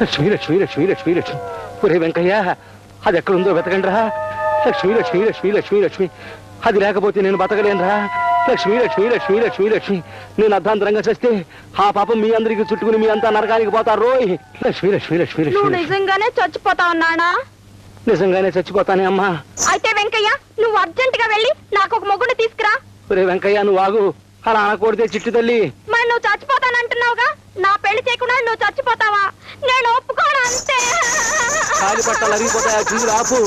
లక్ష్మి లక్ష్మి లక్ష్మి లక్ష్మి లక్ష్మి ఒరే వెంకయ్య అది ఎక్కడుందో వెతకండి రా లక్ష్మి లక్ష్మి లక్ష్మి లక్ష్మి లక్ష్మి అది లేకపోతే నేను బతకలేనురా లక్ష్మి లక్ష్మి లక్ష్మి లక్ష్మి లక్ష్మి నేను అర్ధాంతరంగా చస్తే ఆ పాపం మీ అందరికి చుట్టుకుని మీ అంతా నరకానికి పోతారు రోయ్ లక్ష్మి లక్ష్మి లక్ష్మి నువ్వు లక్ష్మి నిజంగానే చచ్చిపోతావు నానా నిజంగానే చచ్చిపోతానే అమ్మా అయితే వెంకయ్య నువ్వు అర్జెంట్గా వెళ్ళి నాకు ఒక మొగ్గుని తీసుకురా ఒరే వెంకయ్య నువ్వు ఆగు అలా అనకూడదే చిట్టి తల్లి మరి నువ్వు చచ్చిపోతానంటున్నావుగా నా పెళ్ళి చేయకుండా నువ్వు చచ్చిపోతావా? నేను ఒప్పుకోను అంతే. కాలి పట్టాలు అరిగిపోతాయి ఆ చిందులు ఆపు.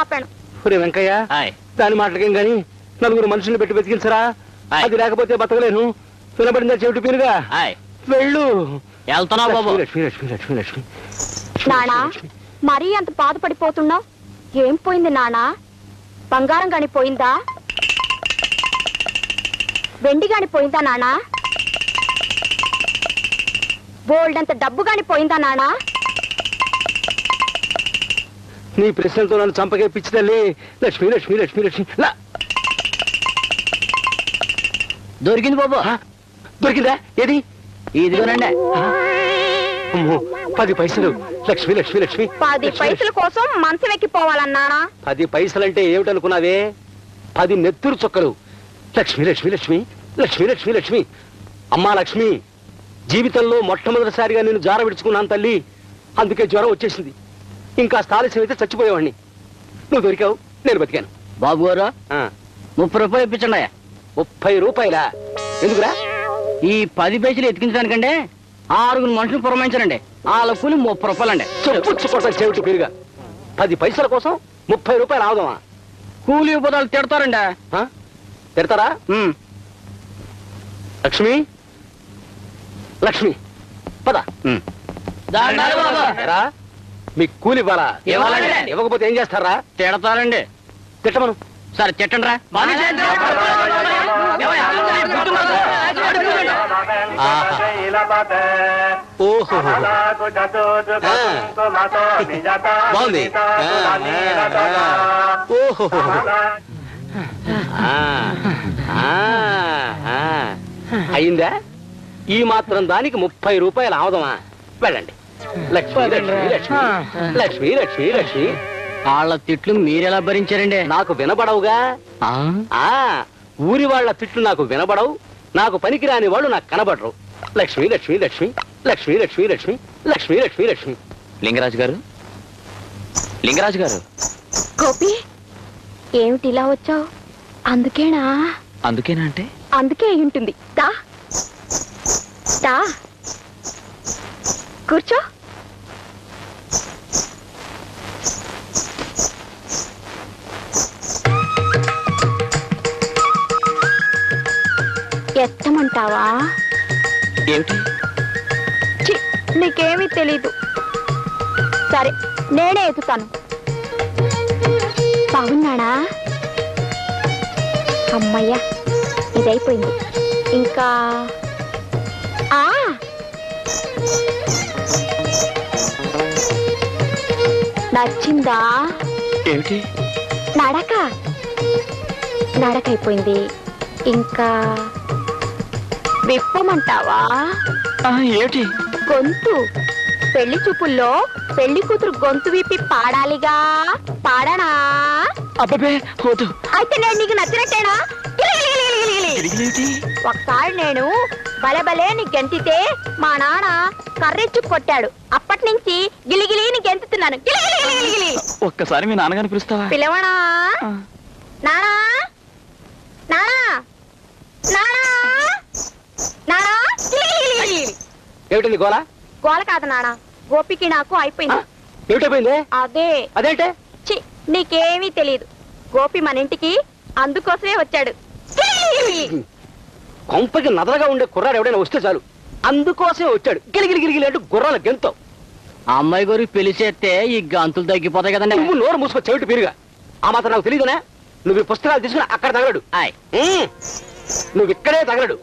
ఆపాను. ఒరే వెంకయ్య హాయ్ దాని మాటలకేం గాని నలుగురు మనుషుల్ని పెట్టి ఆయ్. అది లేకపోతే బతకలేను. వినబడిందా చెవిటి పీరుగా హాయ్ వెళ్ళు. వెళ్తున్నావు బాబు. లక్ష్మి లక్ష్మి లక్ష్మి లక్ష్మి నానా మరీ అంత బాధపడిపోతున్నావు? ఏం పోయింది నానా? బంగారం గాని పోయిందా? వెండి గాని పోయిందా నానా? బోల్డ్ అంత డబ్బు గాని పోయిందా నానా? నీ ప్రశ్నలతో నన్ను చంపకే పిచ్చి తల్లి. లక్ష్మి లక్ష్మి లక్ష్మి లక్ష్మి. లా. దొరికింది బాబు. దొరికిందా? ఏది? ఇదిగోనండి. అమ్మో, పది పైసలు. లక్ష్మి లక్ష్మి లక్ష్మి. పది లక్ష్మి, పైసల కోసం మంచం ఎక్కిపోవాలన్నానా పది పైసలంటే ఏమిటనుకున్నావే? పది నెత్తురు చుక్కలు. లక్ష్మి లక్ష్మి లక్ష్మి. లక్ష్మి లక్ష్మి లక్ష్మి. అమ్మా లక్ష్మి. జీవితంలో మొట్టమొదటిసారిగా నేను జార విడుచుకున్నాను తల్లి. అందుకే జ్వరం వచ్చేసింది. ఇంకా ఆలస్యం అయితే చచ్చిపోయేవాడిని. నువ్వు దొరికావు నేను బతికాను. బాబు గారు ఆ, ముప్పై రూపాయలు ఇప్పించండి ముప్పై రూపాయలా? ఎందుకురా? ఈ పది పైసలు ఎతికించడానికంటే ఆరుగురు మనుషులు పురమాయించారండి వాళ్ళ కూలి ముప్పై రూపాయలండి. చెప్పు చుట్టం చెవిటి పేరుగా. పది పైసల కోసం ముప్పై రూపాయలు ఆగుదామా? కూలి పోతాలు తిడతారండి? తిడతారా. లక్ష్మి? లక్ష్మి పద. రా. మీకు కూలి ఇవ్వాలా? ఇవ్వాలండి. ఇవ్వకపోతే ఏం చేస్తారా? తిడతారండి. తిట్టమను. సరే తిట్టండి రా ఓహో బాగుంది. ఓహో అయిందా ఈ మాత్రం దానికి ముప్పై రూపాయలు ఆవదమా వెళ్ళండి. లక్ష్మి లక్ష్మి లక్ష్మి. లక్ష్మి లక్ష్మి లక్ష్మి. వాళ్ళ తిట్లు మీరెలా భరించారండి? నాకు వినబడవుగా? ఆ? ఆ ఊరి వాళ్ళ తిట్లు నాకు వినబడవు. నాకు పనికిరాని వాళ్ళు నాకు కనబడరు. లక్ష్మి లక్ష్మి లక్ష్మి. లక్ష్మి లక్ష్మి లక్ష్మి. లక్ష్మి లక్ష్మి లక్ష్మి. లింగరాజు గారు? లింగరాజు గారు? గోపి ఏమిటి ఇలా వచ్చావు? అందుకేనా? అందుకేనా అంటే? అందుకే అయి ఉంటుంది దా. దా కూర్చో. ఎత్తమంటావా? ఏమిటి? చి నీకేమీ తెలీదు. సరే నేనే ఎత్తుతాను. బాగున్నాడా? అమ్మయ్యా ఇదైపోయింది. ఇంకా నచ్చిందా? ఏమిటి? నడక. నడక అయిపోయింది ఇంకా విప్పమంటావా? ఏమిటి? గొంతు. పెళ్ళి చూపుల్లో పెళ్ళి కూతురు గొంతు విప్పి పాడాలిగా. పాడనా? అబ్బే అయితే నేను నీకు నచ్చినట్టేనా? ఒకసారి నేను బలబలే నీ గెంతితే మా నాన్న కర్రెచ్చు కొట్టాడు. అప్పటి నుంచి గిలిగిలి నీ గెంతుతున్నాను. ఒక్కసారి మీ నాన్నగారిని పిలుస్తావా? పిలవనా? నానా? నానా? నానా? నానా? గోల? గోల కాదు నానా. గోపికి నాకు? అయిపోయింది. ఏమిటైపోయింది? అదే. అదేంటే? చి నీకేమీ తెలియదు గోపి మన ఇంటికి అందుకోసమే వచ్చాడు. కొంపకి నదరగా ఉండే కుర్రాడు ఎవడైనా వస్తే చాలు. అందుకోసమే వచ్చాడు. గిలిగిలి గిలిగిలి అంటూ గుర్రాల గెంతో. ఆ అమ్మాయి గారు పెళ్ళి చేస్తే ఈ గంతులు తగ్గిపోతాయి కదండి. నువ్వు నోరు మూసుకో చెవిటి పీరుగా. ఆ మాత్రం నాకు తెలియదునా నువ్వు ఈ పుస్తకాలు తీసుకుని అక్కడ తగలడు. ఆయ్. ఉమ్. నువ్వు ఇక్కడే తగలడు.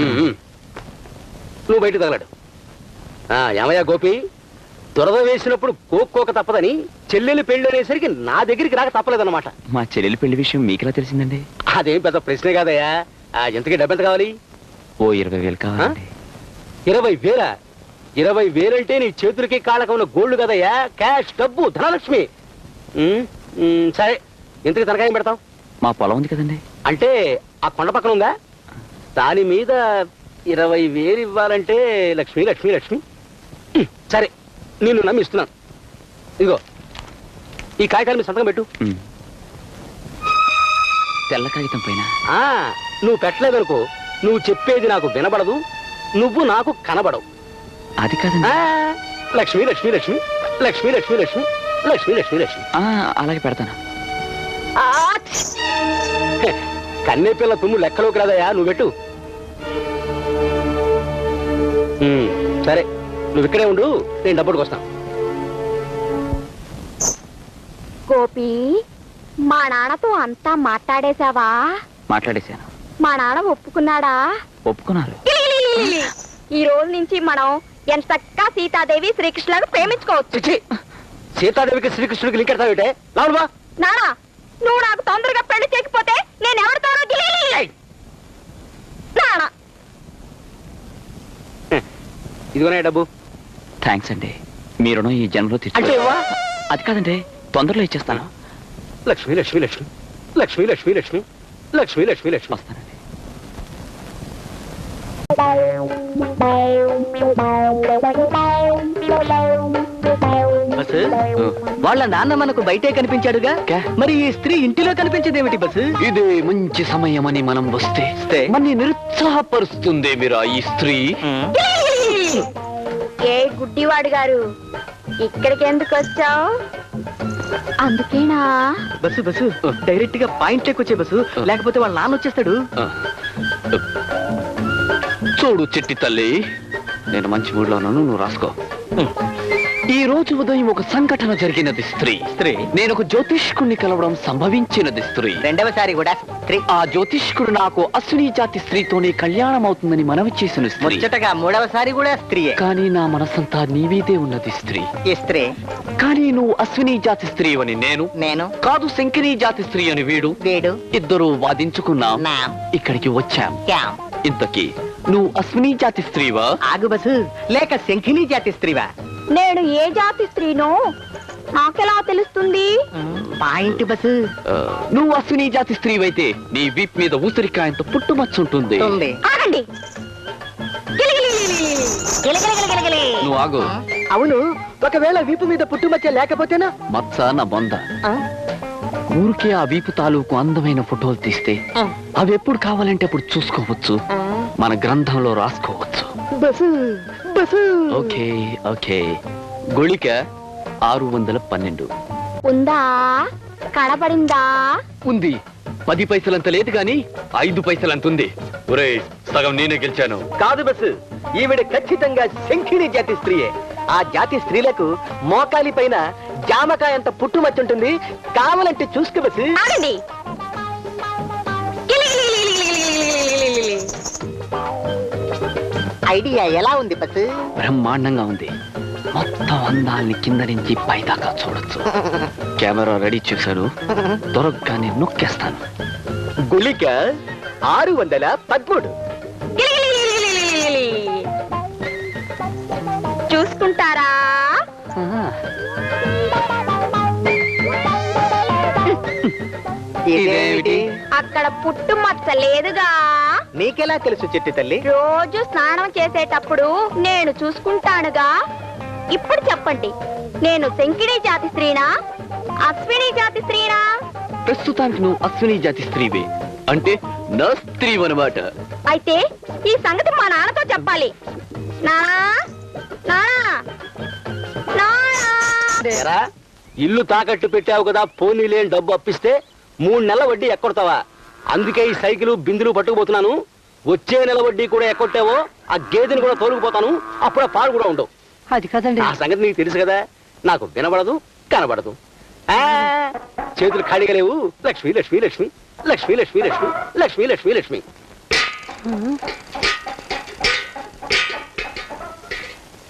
ఉమ్. నువ్వు బయట తగలడు. ఆ, ఏమయ్యా గోపి? దురద వేసినప్పుడు కోక్కోక తప్పదని చెల్లెలు పెళ్ళి అనేసరికి నా దగ్గరికి రాక తప్పలేదన్నమాట. మా చెల్లెలి పెళ్ళి విషయం మీకెలా తెలిసిందండి? అదేం పెద్ద ప్రశ్నే కాదయ్యా. ఆ, ఇంతకీ డబ్బు ఎంత కావాలి? ఓ ఇరవై వేలు కావాలండి. ఇరవై వేల? ఇరవై వేలంటే నీ చేతులకి కాళ్ళకు ఉన్న గోల్డ్ కదయ్యా. క్యాష్ డబ్బు ధనలక్ష్మి. ఉమ్, ఉమ్, సరే. ఇంతకి తనకాయం పెడతాం మా పొలం ఉంది కదండి. అంటే ఆ కొండ పక్కన ఉందా? దాని మీద ఇరవై వేలు ఇవ్వాలంటే లక్ష్మి లక్ష్మి లక్ష్మి. ఉమ్, సరే. నేను నమ్మిస్తున్నాను. ఇదిగో ఈ కాగితాలు సంతకం పెట్టు. తెల్ల కాగితం పైన? ఆ నువ్వు పెట్టలేదనుకో నువ్వు చెప్పేది నాకు వినబడదు నువ్వు నాకు కనబడవు. అది కాదండి. ఆ, లక్ష్మి లక్ష్మి లక్ష్మి లక్ష్మి లక్ష్మి లక్ష్మి లక్ష్మి లక్ష్మి లక్ష్మి. ఆ, అలాగే పెడతాను. కన్నే పిల్ల తుమ్ము లెక్కలోకి రాదయా నువ్వు పెట్టు. ఉమ్, సరే. నువ్వు ఇక్కడే ఉండు నేను డబ్బుడికి వస్తాను. గోపి మా నాన్నతో అంతా మాట్లాడేశావా? మాట్లాడేశాను. మా నాన్న ఒప్పుకున్నాడా? ఒప్పుకున్నారు. ఈ రోజు నుంచి మనం ఎంత సీతాదేవి శ్రీకృష్ణులను ప్రేమించుకోవచ్చు. సీతాదేవికి శ్రీకృష్ణుడికి లింక్ ఎడతావిటే నానా నువ్వు నాకు తొందరగా పెళ్ళి చేయకపోతే నేను ఎవరితోనో నానా ఇదిగోనే డబ్బు. థ్యాంక్స్ అండి. మీ రుణం ఈ జన్మలో అంటే తీర్చు ఇవ్వా? అది కాదండి తొందరలో ఇచ్చేస్తాను. లక్ష్మి లక్ష్మి లక్ష్మి లక్ష్మి లక్ష్మి లక్ష్మి లక్ష్మి లక్ష్మి లక్ష్మి. వస్తానండి. బస్సు? వాళ్ళ నాన్న మనకు బయటే కనిపించాడుగా? కే? మరి ఈ స్త్రీ ఇంటిలో కనిపించేదేమిటి బస్సు? ఇదే మంచి సమయమని మనం వస్తే వస్తే? మన్ని నిరుత్సాహపరుస్తుంది మీరా ఈ స్త్రీ? ఏ గుడ్డివాడు గారు? ఇక్కడికి ఎందుకు వచ్చావు? అందుకేనా? Bus bus. డైరెక్ట్గా పాయింట్ వచ్చే బస్సు. లేకపోతే వాళ్ళ నాన్న వచ్చేస్తాడు. చూడు చిట్టి తల్లి నేను మంచి మూడ్లో ఉన్నాను నువ్వు రాసుకో. ఈ రోజు ఉదయం ఒక సంఘటన జరిగినది స్త్రీ. స్త్రీ. నేను ఒక జ్యోతిష్కుణ్ణి కలవడం సంభవించినది స్త్రీ. రెండవసారి కూడా స్త్రీ ఆ జ్యోతిష్కుడు నాకు అశ్విని జాతి స్త్రీతోనే కళ్యాణం అవుతుందని మనవి చేసిన స్త్రీ. ముచ్చటగా మూడవసారి కూడా స్త్రీయే. కానీ నా మనసంతా నీవీదే ఉన్నది స్త్రీ. ఈ స్త్రీ? కానీ నువ్వు అశ్విని జాతి స్త్రీ అని నేను. నేను? కాదు శంకిని జాతి స్త్రీ అని వీడు. వీడు? ఇద్దరు వాదించుకున్నాం. నా. ఇక్కడికి వచ్చాం. క్యాం. ఇంతకీ నువ్వు అశ్విని జాతి స్త్రీవా? ఆగు బస్సు లేక శంఖిని జాతి స్త్రీవా? నేను ఏ జాతి స్త్రీనో? నాకెలా తెలుస్తుంది? Point bus. ఆ, నువ్వు అశ్విని జాతి స్త్రీవైతే నీ వీప్ మీద ఊసరికాయంత పుట్టుమచ్చుంటుంది ఆగండి. గిలిగిలిగిలిగిలిగిలి. నువ్వు ఆగు. అవును ఒకవేళ వీపు మీద పుట్టుమచ్చ లేకపోతేనా? మచ్చ నా బొంద. ఊరికే ఆ వీపు తాలూకు అందమైన ఫోటోలు తీస్తే అవి ఎప్పుడు కావాలంటే అప్పుడు చూసుకోవచ్చు. మన గ్రంథంలో రాసుకోవచ్చు. Bus bus. Okay okay. గుళిక ఆరు వందల పన్నెండు. ఉందా? కడపడిందా ఉంది. పది పైసలంత లేదు గాని ఐదు పైసలంతుంది. ఒరే సగం నేనే గెలిచాను. కాదు బస్సు. ఈవిడ ఖచ్చితంగా శంఖిణి జాతి స్త్రీయే. ఆ జాతి స్త్రీలకు మోకాలి పైన జామకాయ అంత పుట్టుమచ్చ ఉంటుంది. కావాలంటే చూసుకో బస్సు. ఐడియా ఎలా ఉంది బస్సు? బ్రహ్మాండంగా ఉంది. మొత్తం అందాల్ని కింద నుంచి పైదాకా చూడొచ్చు. కెమెరా రెడీ చేశాను దొరకగానే నొక్కేస్తాను. గుళిక ఆరు వందల పదమూడు. చూసుకుంటారా అక్కడ పుట్టు మచ్చ లేదుగా నీకెలా తెలుసు చెట్టి తల్లి రోజు స్నానం చేసేటప్పుడు నేను చూసుకుంటానుగా ఇప్పుడు చెప్పండి. నేను శంకిడి జాతి స్త్రీనా? అశ్విని జాతి స్త్రీనా? ప్రస్తుతానికి నువ్వు అశ్విని జాతి స్త్రీవే. అంటే నా స్త్రీ అనమాట అయితే ఈ సంగతి మా నాన్నతో చెప్పాలి. నానా? నానా? ఇల్లు తాకట్టు పెట్టావు కదా పోనీ లేని డబ్బు అప్పిస్తే మూడు నెలల వడ్డీ ఎక్కొడతావా? అందుకే ఈ సైకిల్ బిందులు పట్టుకుపోతున్నాను. వచ్చే నెల వడ్డీ కూడా ఎక్కొట్టావో ఆ గేదెని కూడా తోలుకుపోతాను. అప్పుడు పాలు కూడా ఉండవు. అది కదండి. ఆ సంగతి నీకు తెలుసు కదా. నాకు వినబడదు కనబడదు. ఆ, చేతులు ఖాళీగా లేవు. లక్ష్మి లక్ష్మి లక్ష్మి. లక్ష్మి లక్ష్మి లక్ష్మి. లక్ష్మి లక్ష్మి లక్ష్మి.